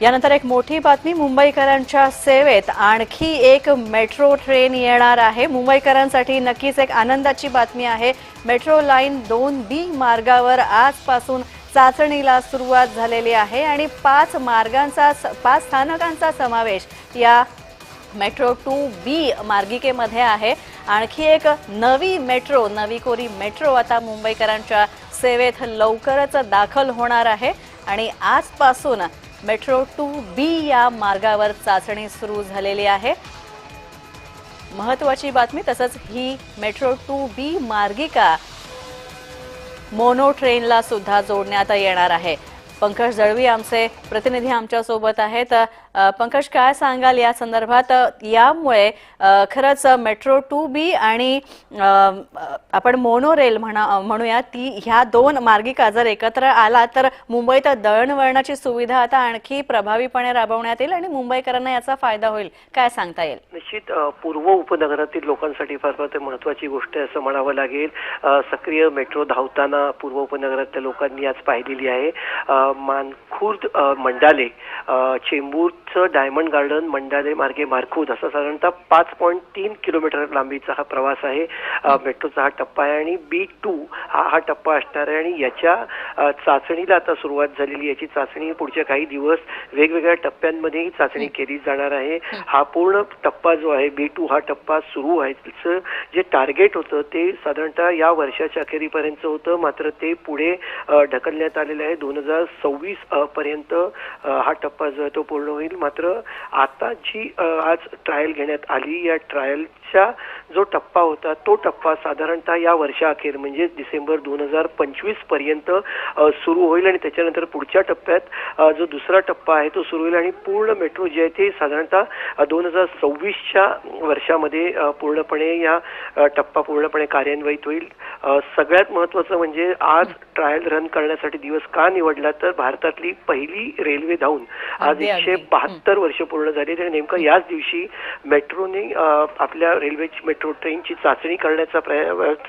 यानंतर एक मोठी बातमी मुंबईकरांच्या सेवेत आणखी एक मेट्रो ट्रेन येणार आहे. मुंबईकरांसाठी नक्कीच एक आनंदाची बातमी आहे. मेट्रो लाईन दोन बी मार्गावर आजपासून चाचणीला सुरुवात झालेली आहे आणि पाच मार्गांचा पाच स्थानकांचा समावेश या मेट्रो टू बी मार्गिकेमध्ये आहे. आणखी एक नवी मेट्रो नवी कोरी मेट्रो आता मुंबईकरांच्या सेवेत लवकरच दाखल होणार आहे. आणि आजपासून मेट्रो टू बी या मार्गावर चाचणी सुरू झालेली आहे. महत्वाची बातमी तसंच ही मेट्रो टू बी मार्गिका मोनो ट्रेनला सुद्धा जोडण्यात येणार आहे. पंकज दळवी आमचे प्रतिनिधी आमच्यासोबत आहेत. पंकज काय सांगाल या संदर्भात? यामुळे खरंच मेट्रो टू बी आणि आपण मोनोरेल म्हणा म्हणूया ती ह्या दोन मार्गिका जर एकत्र आला तर मुंबईत दळणवळणाची सुविधा आता आणखी प्रभावीपणे राबवण्यात येईल आणि मुंबईकरांना याचा फायदा होईल. काय सांगता येईल? निश्चित पूर्व उपनगरातील लोकांसाठी फार फार महत्वाची गोष्ट आहे असं म्हणावं लागेल. सक्रिय मेट्रो धावताना पूर्व उपनगरातल्या लोकांनी आज पाहिलेली आहे. मानखुर्द मंडाले चेंबूर चेंबूरचं डायमंड गार्डन मंडाले मार्गे मारखूद असा साधारणतः पाच पॉईंट तीन किलोमीटर लांबीचा हा प्रवास आहे. मेट्रोचा हा टप्पा आहे आणि बी टू हा हा टप्पा असणार आहे आणि याच्या चाचणीला आता सुरुवात झालेली याची चाचणी पुढच्या काही दिवस वेगवेगळ्या टप्प्यांमध्ये ही चाचणी केली जाणार आहे. हा पूर्ण टप्पा जो आहे बी टू हा टप्पा सुरू व्हायचं जे टार्गेट होतं ते साधारणतः या वर्षाच्या अखेरीपर्यंत होतं. मात्र ते पुढे ढकलण्यात आलेलं आहे. दोन हजार सव्वीस पर्यंत हा टप्पा जो आहे तो पूर्ण होईल. मात्र आता जी आज ट्रायल घेण्यात आली या ट्रायलचा जो टप्पा होता तो टप्पा साधारणतः या वर्षाअखेर म्हणजे डिसेंबर दोन हजार पंचवीसपर्यंत सुरू होईल आणि त्याच्यानंतर पुढच्या टप्प्यात जो दुसरा टप्पा आहे तो सुरू होईल आणि पूर्ण मेट्रो जे आहे ते साधारणतः दोन हजार सव्वीसच्या वर्षामध्ये पूर्णपणे या टप्पा पूर्णपणे कार्यान्वित होईल. सगळ्यात महत्वाचं म्हणजे आज ट्रायल रन करण्यासाठी दिवस का निवडला तर भारतातली पहिली रेल्वे धावून. आज एकशे. बहात्तर वर्ष पूर्ण झाली आणि नेमकं याच दिवशी मेट्रोने आपल्या रेल्वेची मेट्रो ट्रेनची चाचणी करण्याचा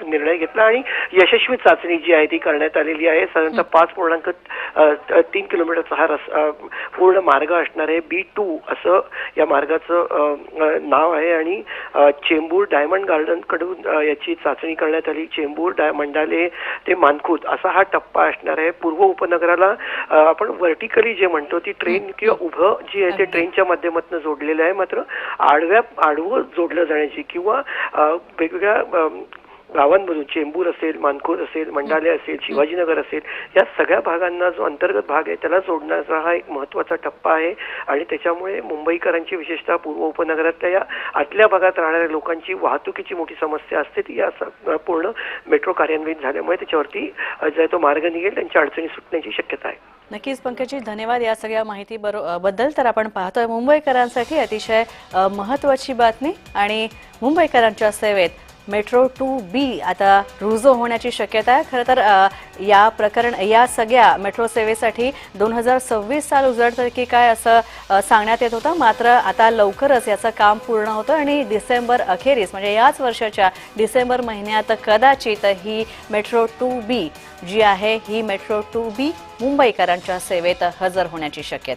निर्णय घेतला आणि यशस्वी चाचणी जी आहे ती करण्यात आलेली आहे. साधारणतः पाच पूर्णांक तीन किलोमीटरचा हा रस पूर्ण मार्ग असणार आहे. बी टू असं या मार्गाचं नाव आहे आणि चेंबूर डायमंड गार्डनकडून याची चाचणी करण्यात आली. चेंबूर डाय मंडाले ते मानखुत असा हा टप्पा असणार आहे. पूर्व उपनगराला आपण व्हर्टिकली जे म्हणतो ती ट्रेन किंवा उभं जी आहे ते. ट्रेनच्या माध्यमातून जोडलेलं आहे. मात्र आडव्या आडवं जोडलं जाण्याची किंवा वेगवेगळ्या गावांमधून चेंबूर असेल मानखूर असेल मंडाले असेल शिवाजीनगर असेल या सगळ्या भागांना जो अंतर्गत भाग आहे त्याला जोडण्याचा हा एक महत्त्वाचा टप्पा आहे. आणि त्याच्यामुळे मुंबईकरांची विशेषतः पूर्व उपनगरातल्या या आतल्या भागात राहणाऱ्या लोकांची वाहतुकीची मोठी समस्या असते. ती या पूर्ण मेट्रो कार्यान्वित झाल्यामुळे त्याच्यावरती अ, जो आहे तो मार्ग निघेल. त्यांच्या अडचणी सुटण्याची शक्यता आहे. नक्कीच पंकजी धन्यवाद या सगळ्या माहिती बद्दल. तर आपण पाहतोय मुंबईकरांसाठी अतिशय महत्वाची बातमी. आणि मुंबईकरांच्या सेवेत मेट्रो टू बी आता रुजू होण्याची शक्यता आहे. खरं तर या प्रकरण या सगळ्या मेट्रो सेवेसाठी दोन हजार सव्वीस साल उजळतं की काय असं सांगण्यात येत होतं. मात्र आता लवकरच याचं काम पूर्ण होतं आणि डिसेंबर अखेरीस म्हणजे याच वर्षाच्या डिसेंबर महिन्यात कदाचित ही मेट्रो टू बी जी आहे ही मेट्रो टू बी मुंबईकरांच्या सेवेत हजर होण्याची शक्यता आहे.